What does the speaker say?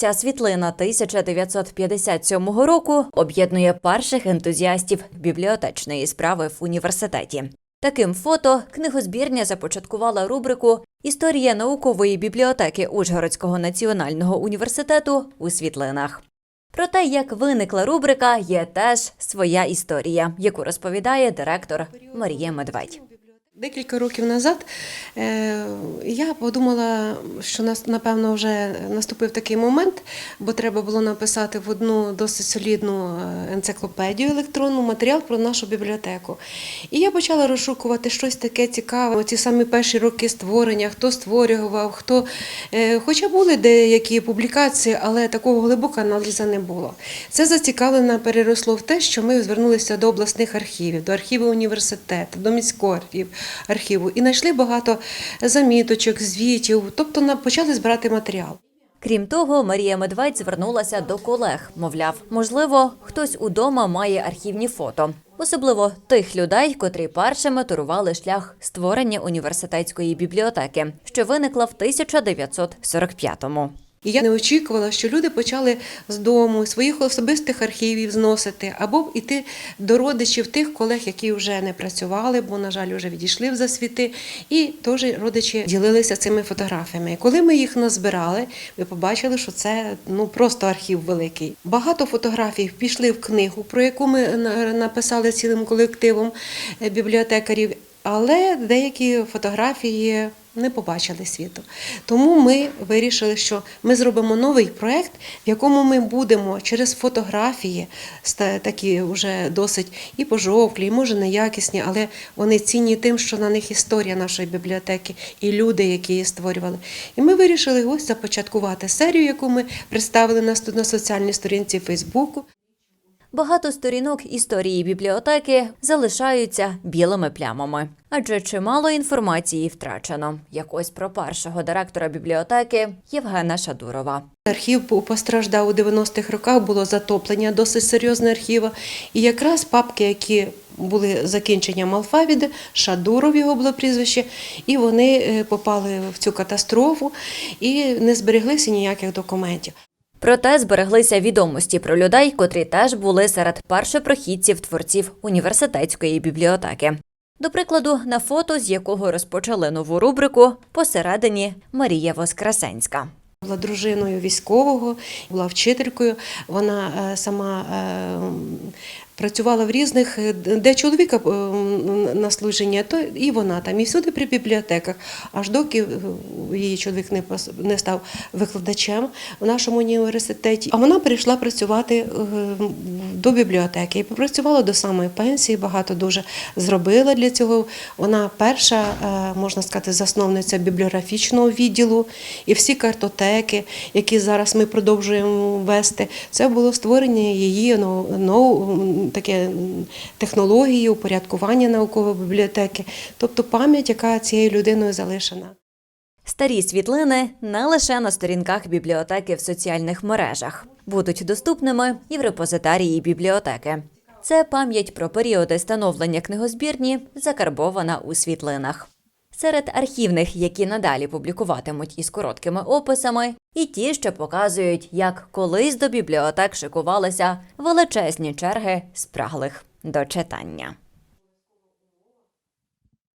Ця світлина 1957 року об'єднує перших ентузіастів бібліотечної справи в університеті. Таким фото книгозбірня започаткувала рубрику Історія наукової бібліотеки Ужгородського національного університету у світлинах. Про те, як виникла рубрика, є теж своя історія, яку розповідає директор Марія Медведь. Декілька років назад е, я подумала, що напевно вже наступив такий момент, бо треба було написати в одну досить солідну е, енциклопедію електронну матеріал про нашу бібліотеку. І я почала розшукувати щось таке цікаве. Ті самі перші роки створення, хто створював, хто. е, Хоча були деякі публікації, але такого глибокого аналізу не було. Це зацікавлено переросло в те, що ми звернулися до обласних архівів, до архіву університету, до міського архів- архіву і знайшли багато заміточок, звітів, тобто почали збирати матеріал. Крім того, Марія Медведь звернулася до колег. Мовляв, можливо, хтось удома має архівні фото, особливо тих людей, котрі першими турували шлях створення університетської бібліотеки, що виникла в 1945-му. І я не очікувала, що люди почали з дому своїх особистих архівів зносити або йти до родичів тих колег, які вже не працювали, бо, на жаль, вже відійшли в засвіти. І теж родичі ділилися цими фотографіями. Коли ми їх назбирали, ми побачили, що це ну просто архів великий. Багато фотографій пішли в книгу, про яку ми написали цілим колективом е, бібліотекарів. Але деякі фотографії не побачили світу. Тому ми вирішили, що ми зробимо новий проект, в якому ми будемо через фотографії, такі вже досить і пожовклі, і може неякісні, але вони цінні тим, що на них історія нашої бібліотеки і люди, які її створювали. І ми вирішили ось започаткувати серію, яку ми представили на соціальній сторінці Фейсбуку. Багато сторінок історії бібліотеки залишаються білими плямами, адже чимало інформації втрачено. Як ось про першого директора бібліотеки Євгена Шадурова. Архів постраждав у 90-х роках, було затоплення досить серйозне архіва. І якраз папки, які були закінченням алфавіди, Шадуров його було прізвище, і вони е, попали в цю катастрофу і не збереглися ніяких документів. Проте збереглися відомості про людей, котрі теж були серед першопрохідців творців університетської бібліотеки. До прикладу, на фото, з якого розпочали нову рубрику, посередині Марія Воскресенська. Була дружиною військового, була вчителькою. Вона е, сама е, працювала в різних, е, де чоловіка е, на служення, то і вона там, і всюди при бібліотеках. Аж доки е, її чоловік не пос- не став викладачем в нашому університеті. А вона прийшла працювати до бібліотеки і попрацювала до самої пенсії. Багато дуже зробила для цього. Вона перша, можна сказати, засновниця бібліографічного відділу і всі картотеки, які зараз ми продовжуємо вести, це було створення її ну, ну, таке технології, упорядкування наукової бібліотеки, тобто пам'ять, яка цією людиною залишена. Старі світлини не лише на сторінках бібліотеки в соціальних мережах будуть доступними і в репозитарії бібліотеки. Це пам'ять про періоди становлення книгозбірні, закарбована у світлинах. Серед архівних, які надалі публікуватимуть із короткими описами, і ті, що показують, як колись до бібліотек шикувалися величезні черги спраглих до читання.